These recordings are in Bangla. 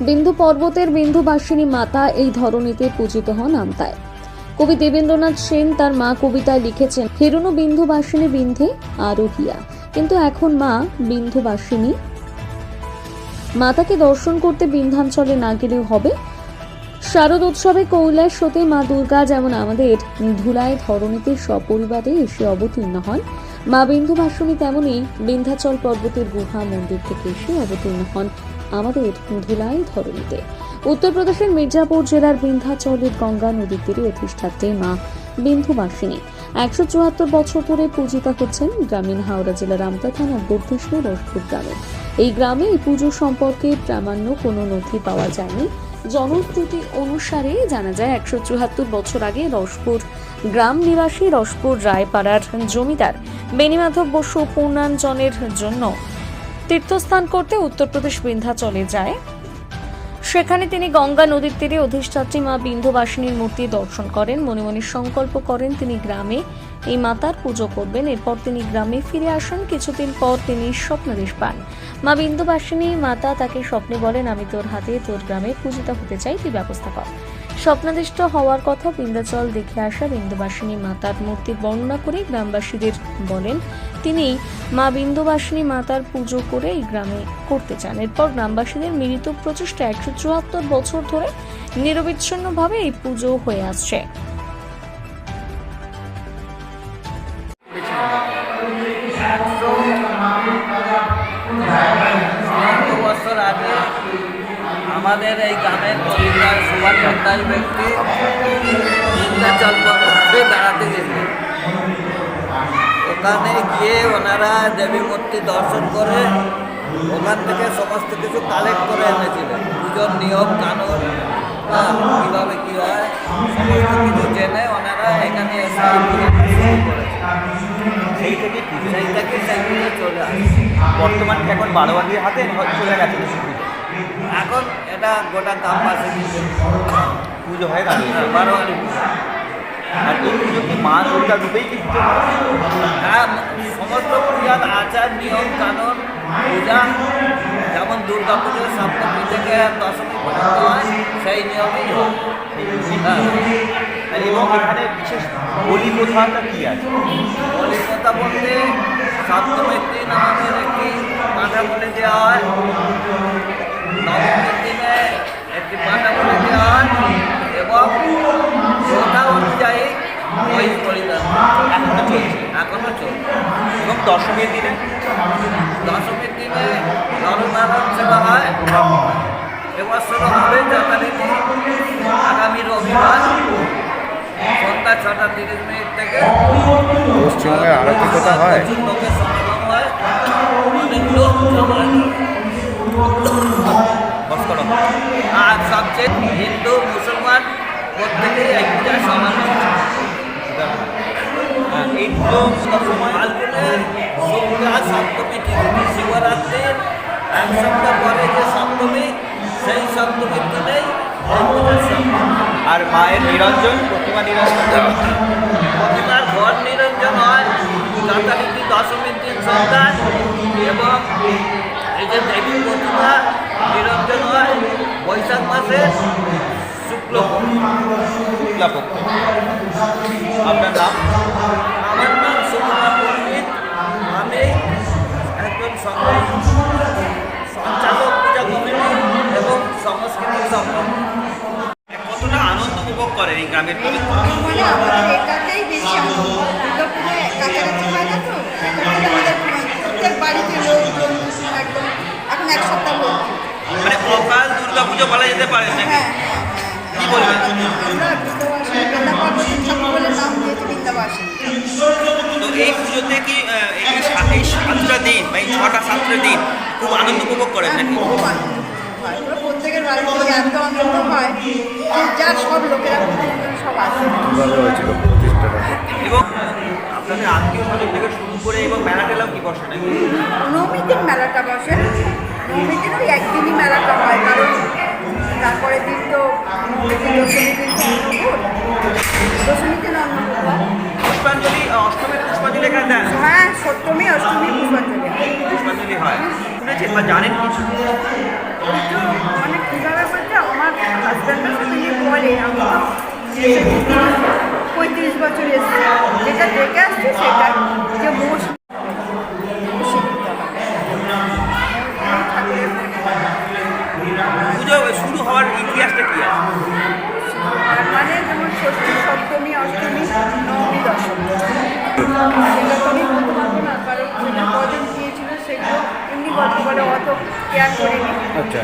বিন্দু পর্বতের বিন্দুবাসিনী মাতা এই ধরনীতে পূজিত হন আমতায় কবি দেবেন্দ্রনাথ সেন তার মা কবিতায় লিখেছেন, হিরণু বিন্দুবাসিনী বিন্ধে আরোহিয়া কিন্তু এখন মা বিন্দুবাসিনী মাতাকে দর্শন করতে বিন্ধ্যাঞ্চলে না গেলেও হবে। শারদ উৎসবে কৈলাসতে মা দুর্গা যেমন আমাদের ধুলায় ধরণীতে সপরিবারে এসে অবতীর্ণ হন, মা বিন্দুবাসনী তেমনই বিন্ধ্যাচল পর্বতের গুহা মন্দির থেকে এসে অবতীর্ণ হন। আমাদের ধুলাই ধরণীতে। উত্তরপ্রদেশের মির্জাপুর জেলার বিন্ধ্যাচলের গঙ্গা নদীর তীরে অধিষ্ঠাত্রী মা বিন্ধুবাসিনী একশো চুয়াত্তর বছর ধরে পূজিতা হচ্ছেন গ্রামীণ হাওড়া জেলার আমতা থানার বর্ধিষ্ণ রসপুর গ্রামে। এই গ্রামে এই পুজো সম্পর্কে প্রামাণ্য কোনো নথি পাওয়া যায়নি। জনশ্রুতি অনুসারে জানা যায়, একশো চুয়াত্তর বছর আগে রসপুর গ্রাম নিবাসী রসপুর রায়পাড়ার জমিদার বেণীমাধব বসু পূর্ণাঞ্জনের জন্য তীর্থস্থান করতে উত্তরপ্রদেশ বিন্ধ্যাচলে যায়। সেখানে তিনি গঙ্গা নদীর তীরে অধিষ্ঠাত্রী মা বিন্ধুবাসিনীর মূর্তি দর্শন করেন। মনে মনে সংকল্প করেন তিনি গ্রামে এই মাতার পুজো করবেন। এরপর তিনি গ্রামে ফিরে আসেন। কিছুদিন পর তিনি স্বপ্নাদেশ পান। মা বিন্দুবাসিনী মাতা তাকে স্বপ্নে বলেন, আমি তোর হাতে তোর গ্রামে পূজিত হতে চাই, তুই ব্যবস্থা কর। স্বপ্নাদিষ্ট হওয়ার কথা বিন্ধ্যাচল দেখে আসা বিন্দুবাসিনী মাতার মূর্তি বর্ণনা করে গ্রামবাসীদের বলেন তিনি মা বিন্দুবাসিনী মাতার পুজো করে এই গ্রামে করতে চান। এরপর গ্রামবাসীদের মিলিত প্রচেষ্টা একশো চুয়াত্তর বছর ধরে নিরবিচ্ছিন্নভাবে এই পুজো হয়ে আসছে। জমিদার সুভাষ সরকার ব্যক্তি নির্বাচল পর্বতে বেড়াতে গেছে। ওখানে গিয়ে ওনারা দেবী মূর্তি দর্শন করে ওখান থেকে সমস্ত কিছু কালেক্ট করে এনেছিলেন পুজোর নিয়ম, কানুন কীভাবে কী হয়, সমস্ত কিছু জেনে ওনারা এখানে এসে সেই থেকে, সেই চলে আসে। বর্তমান এখন বারোয়ারির হাতে চলে গেছে? এখন এটা গোটা গ্রামবাসী পুজো হয়ে দাঁড়িয়েছে বারোয়ারি আর এই পুজো কি মা দুর্গা রূপেই কি পুজো করা হয়? সমস্ত পূজার আচার নিয়ম কানুন পূজা যেমন দুর্গা পুজো সপ্তমী থেকে দশমী পর্যন্ত হয় সেই নিয়মেই হয়। হ্যাঁ। এবং এখানে বিশেষ বলি প্রথাটা কি আছে? বলি কথা বলতে সপ্তমীর দিন আমাদের একটি পাঠা বলি দেওয়া হয় নবমীর দিনে একটি পাঠা বলি দেওয়া হয় এবং প্রথা অনুযায়ী ওই বলিদান এখনও চলছে এখনও চলছে এবং দশমীর দিনে। দশমীর দিনে নরনারায়ণ সেবা হয়। এবছর হবে যথারীতি আগামী রবিবার সন্ধ্যা ছটা তিরিশ মিনিট থেকে পশ্চিমবঙ্গে আরতি কথা হয়? লোকের সমাগম অনেক লোক জমা। বস করো আর সবচেয়ে হিন্দু মুসলমান প্রত্যেকেই এই পূজায় আর এই পুজো সময় শুক্লা সপ্তমী তিথি শিবরাত্রির সপ্তাহ পরে যে সপ্তমী সেই সপ্তমীর দিনেই আর মায়ের নিরঞ্জন, প্রতিমা নিরঞ্জন। প্রতিমার ঘর নিরঞ্জন হয়। যথারীতি দশমীর দিন সন্ধ্যায় এবং এই যে দেবী প্রতিমা নিরঞ্জন হয় বৈশাখ মাসের শুক্লপক্ষ। শুক্লাপক্ষ। আপনার নাম? পবিত্র মানে একদম এক সপ্তাহ মানে বলা যেতে পারে কি বলবেন? এই পুজোতে কি এই সাতটা দিন বা এই ছটা সাতটা দিন খুব আনন্দ উপভোগ করেন নাকি? প্রত্যেকের বাড়িতে এত আনন্দ হয় যে সব লোকেরা কীভাবে হয়েছিল প্রতিষ্ঠাটা? এবং আপনাদের আত্মীয় স্বজন থেকে শুরু করে এবং মেলা কি বসে নাকি? নবমীর মেলাটা বসে। নবমীর দিন ওই একদিনই মেলাটা হয় কারণ তারপরে দিন তো পঁয়ত্রিশ বছর এসেছি। যেটা দেখে আসছি সেটা যে মোষ পুজো শুরু হওয়ার ইতিহাসটা কি মানে যেমন ষষ্ঠী সপ্তমী অষ্টমী নবমী দশমী। আমি বলতে পারব না কারণ সেটা কজন দিয়েছিল সেগুলো এমনি গল্প করে অত কেয়ার করিনি। আচ্ছা।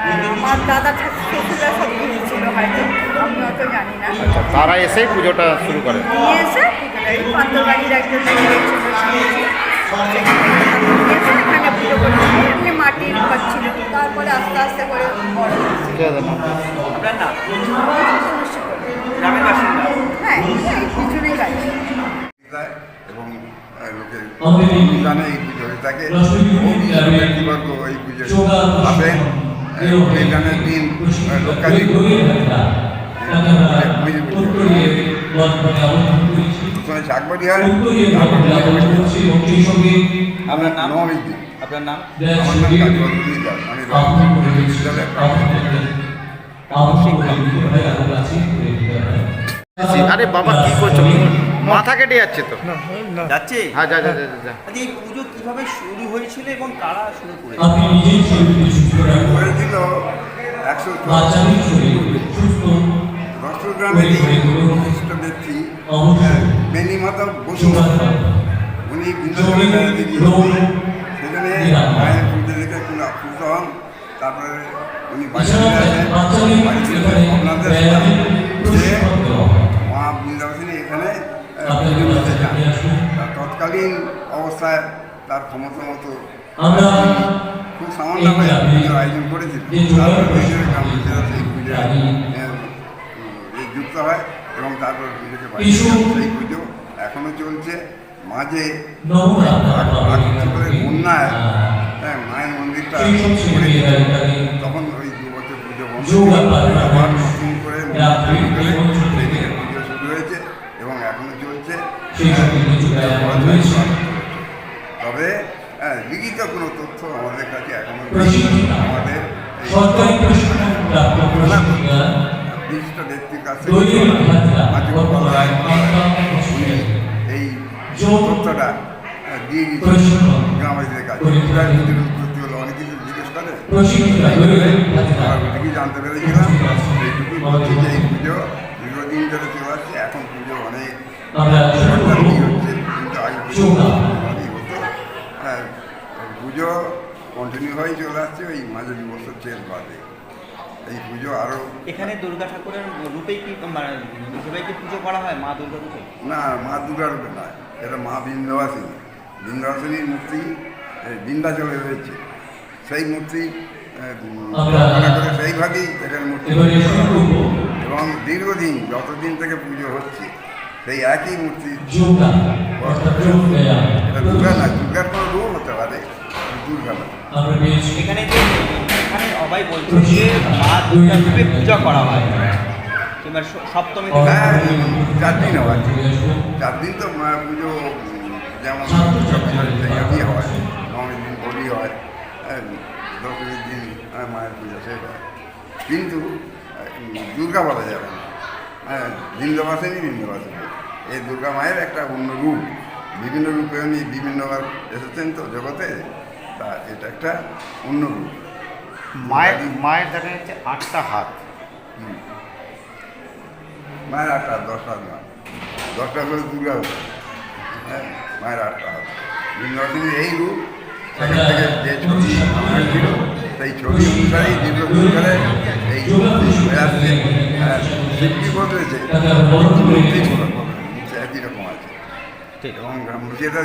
আমার দাদা ঠাকুররা সব দিয়েছিল হয়তো আমি অত জানি না। আচ্ছা তারা এসেই পুজোটা শুরু করে। নিয়ে এসে এই পান্তর বাড়ির একজন এখানে পুজো করেছি এমনি মাটির ঘর ছিল। তারপরে আস্তে আস্তে করে বড় হয়েছে। ঠিক আছে না আপনার নাম? গ্রামের বাসিন্দা হ্যাঁ এই গাড়ি এবং লোকের জানে এই পুজো। থাকে এই পুজো আসেন গানের দিন লোকালি আপনার নাম? দিন আপনার নাম আমার নাম কাজী দাস আমি বিশ্ববিদ্যালয়ের আরে বাবা কি করছ? মাথা কেটে যাচ্ছে তো। যাচ্ছে? হ্যাঁ যা যা যা আচ্ছা, এই পুজো কীভাবে শুরু হয়েছিল এবং কারা শুরু করেছে? আপনি নিজেই শরীরকে সুস্থ রাখুন হয়েছিল একশো বাচ্চাকে শরীরকে সুস্থ দশ গ্রামের বিশিষ্ট অবশ্যই। বেনি মাতা বসু। উনি বৃন্দাবনে বেড়াতে গিয়েছিলেন সেখানে মায়ের পুজো দেখে খুব আপ্লুত হন। তারপরে উনি বাড়ি এছাড়া আসেন বাড়ি ফিরে এখানে আপনাদের ব্যায়ামের যে প্রশিক্ষণ দেওয়া হয়। মা বৃন্দাবনী এখানে আহ, আপনাদের পুজো দিতে বাচ্চাকে যান নিয়ে আসুন। তার তৎকালীন অবস্থায় তার ক্ষমতা মতো খুব সামান্য পুজোর আয়োজন করেছিল। তারপর নিজের গ্রাম পুজোয় যুক্ত হয় এবং তারপর পুজোকে সেই পুজো এখনও চলছে। মাঝে বন্যায় হ্যাঁ মায়ের মন্দিরটা তখন ওই দু বছর পুজো বন্ধ। আবার নতুন করে রাত্রি মন্দির করে এবং ছুটি সেই থেকে। থেকে পুজো শুরু হয়েছে এবং এখনও চলছে সেই সব কিছু ব্যায়াম রয়েছে তবে হ্যাঁ, লিখিত কোনো তথ্য আমাদের কাছে এখনও আমাদের এই বিশিষ্ট ব্যক্তির কাছে তথ্যটা দিয়ে গ্রামবাসীদের কাছে। উৎপত্তি হলো অনেক কিছু জিজ্ঞেস করে। জানতে পেরেছিলাম। এইটুকুই বলছি যে এই পুজো দীর্ঘদিন ধরে চলে আসছে এখন পুজো অনেক আমরা শুরু করব কি হচ্ছে কিন্তু আগে পুজো হ্যাঁ পুজো কন্টিনিউ হয়ে চলে আসছে ওই মাঝে দু বছর চেঞ্জ বাদে। এই পুজো আরও এখানে দুর্গা ঠাকুরের রূপেই কি মানে হিসেবে কি পুজো করা হয় মা দুর্গা রূপে? না মা দুর্গার রূপে নয় এটা মা বৃন্দাবাসিনী বৃন্দাবাসিনীর মূর্তি এই বিন্দাচলে রয়েছে। সেই মূর্তি সেইভাবেই এখানে মূর্তি এবং দীর্ঘদিন যতদিন থেকে পুজো হচ্ছে সেই একই মূর্তি। দুর্গা না দুর্গার কোনো রূপ হতে পারে দুর্গা না। এখানে যে এখানে সবাই বলছে যে মা দুর্গা রূপে পূজা করা হয়। কিংবা সপ্তমী থেকে হ্যাঁ চার দিন হয় চার দিন তো মা পুজো যেমন জায়গাতেই হয়। নবমীর দিন হোলি হয়। হ্যাঁ, দশমীর দিন হ্যাঁ, মায়ের পুজো হয় কিন্তু দুর্গা বলা যাবে না। হ্যাঁ বৃন্দবাসিনী বৃন্দবাসিনী এই দুর্গা মায়ের একটা অন্য রূপ। বিভিন্ন রূপে উনি বিভিন্নবার এসেছেন তো জগতে তা এটা একটা অন্য রূপ। মায়ের মায়ের দেখা যাচ্ছে আটটা হাত। মায়ের আটটা হাত, দশটা হাত নয় দশটা করে দুর্গা হ্যাঁ মায়ের আটটা হাত। বৃন্দাবতীর এই রূপ সেখান থেকে যে ছবি ছিল সেই ছবি অনুসারেই দীর্ঘদিন ধরে এই হ্যাঁ, শিল্পী বদলেছে একই রকম আছে। এবং এটা